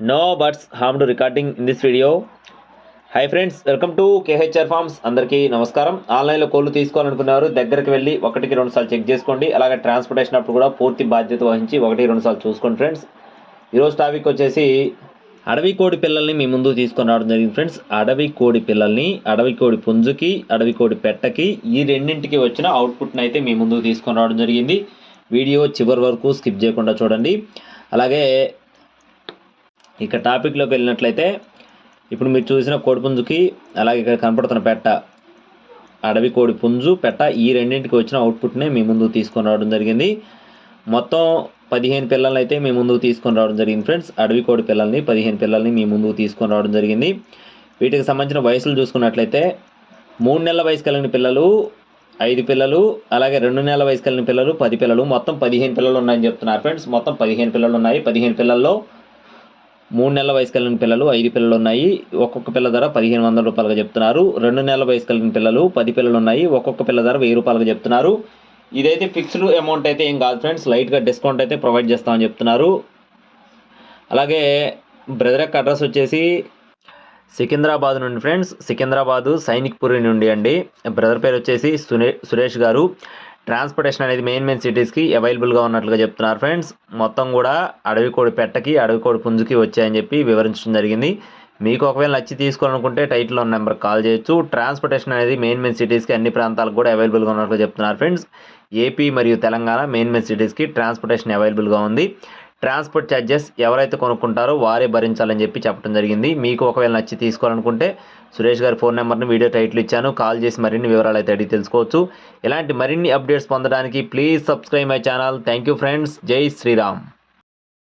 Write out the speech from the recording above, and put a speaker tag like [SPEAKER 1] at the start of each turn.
[SPEAKER 1] No birds harm to recording in this video hi friends welcome to KHR farms అందరికీ నమస్కారం. ఆన్లైన్లో కోళ్ళు తీసుకోవాలనుకున్నారు దగ్గరికి వెళ్ళి ఒకటికి రెండు సార్లు చెక్ చేసుకోండి. అలాగే ట్రాన్స్పోర్టేషన్ అప్పుడు కూడా పూర్తి బాధ్యత వహించి ఒకటి రెండు సార్లు చూసుకోండి ఫ్రెండ్స్ ఈరోజు టాపిక్ వచ్చేసి అడవి కోడి పిల్లల్ని మీ ముందు తీసుకొని రావడం జరిగింది ఫ్రెండ్స్ అడవి కోడి పిల్లల్ని అడవి కోడి పుంజుకి అడవి కోడి పెట్టకి ఈ రెండింటికి వచ్చిన అవుట్పుట్ని అయితే మీ ముందుకు తీసుకొని రావడం జరిగింది. వీడియో చివరి వరకు స్కిప్ చేయకుండా చూడండి. అలాగే ఇక టాపిక్లోకి వెళ్ళినట్లయితే ఇప్పుడు మీరు చూసిన కోడి పుంజుకి అలాగే ఇక్కడ కనపడుతున్న పెట్ట అడవి కోడి పుంజు పెట్ట ఈ రెండింటికి వచ్చిన అవుట్పుట్నే మీ ముందుకు తీసుకొని రావడం జరిగింది. మొత్తం పదిహేను పిల్లల్ని అయితే మీ ముందుకు తీసుకొని రావడం జరిగింది ఫ్రెండ్స్. అడవి కోడి పిల్లల్ని పదిహేను పిల్లల్ని మీ ముందుకు తీసుకొని రావడం జరిగింది. వీటికి సంబంధించిన వయసులు చూసుకున్నట్లయితే మూడు నెలల వయసు కలిగిన పిల్లలు ఐదు పిల్లలు అలాగే రెండు నెలల వయసు కలిగిన పిల్లలు పది పిల్లలు మొత్తం పదిహేను పిల్లలు ఉన్నాయని చెప్తున్నారు ఫ్రెండ్స్. మొత్తం పదిహేను పిల్లలు ఉన్నాయి. పదిహేను పిల్లల్లో మూడు నెలల వయసు కలిగిన పిల్లలు ఐదు పిల్లలు ఉన్నాయి ఒక్కొక్క పిల్ల ధర పదిహేను వందల రూపాయలుగా చెప్తున్నారు. రెండు నెలల వయసు కలిగిన పిల్లలు పది పిల్లలు ఉన్నాయి ఒక్కొక్క పిల్ల ధర వెయ్యి రూపాయలుగా చెప్తున్నారు. ఇదైతే ఫిక్స్డ్ అమౌంట్ అయితే ఏం కాదు ఫ్రెండ్స్. లైట్గా డిస్కౌంట్ అయితే ప్రొవైడ్ చేస్తామని చెప్తున్నారు. అలాగే బ్రదర్ యొక్క అడ్రస్ వచ్చేసి సికింద్రాబాద్ నుండి ఫ్రెండ్స్. సికింద్రాబాదు సైనిక్పురి నుండి అండి. బ్రదర్ పేరు వచ్చేసి సునే సురేష్ గారు. ట్రాన్స్పోర్టేషన్ అనేది మెయిన్ మెయిన్ సిటీస్కి అవైలబుల్గా ఉన్నట్లుగా చెప్తున్నారు ఫ్రెండ్స్. మొత్తం కూడా అడవి కోడి పెట్టకి అడవి కోడి పుంజుకి వచ్చాయని చెప్పి వివరించడం జరిగింది. మీకు ఒకవేళ నచ్చి తీసుకోవాలనుకుంటే టైటిల్లో ఉన్న నెంబర్ కాల్ చేయొచ్చు. ట్రాన్స్పోర్టేషన్ అనేది మెయిన్ మెయిన్ సిటీస్కి అన్ని ప్రాంతాలకు కూడా అవైలబుల్గా ఉన్నట్లు చెప్తున్నారు ఫ్రెండ్స్. ఏపీ మరియు తెలంగాణ మెయిన్ మెయిన్ సిటీస్కి ట్రాన్స్పోర్టేషన్ అవైలబుల్గా ఉంది. ట్రాన్స్పోర్ట్ ఛార్జెస్ ఎవరైతే కొనుక్కుంటారో వారే భరించాలని చెప్పి చెప్పడం జరిగింది. మీకు ఒకవేళ నచ్చి తీసుకోవాలనుకుంటే సురేష్ గారి ఫోన్ నెంబర్ని వీడియో టైటిల్ ఇచ్చాను. కాల్ చేసి మరిన్ని వివరాలు అయితే అడిగి తెలుసుకోవచ్చు. ఇలాంటి మరిన్ని అప్డేట్స్ పొందడానికి please subscribe my channel. Thank you friends. జై శ్రీరామ్.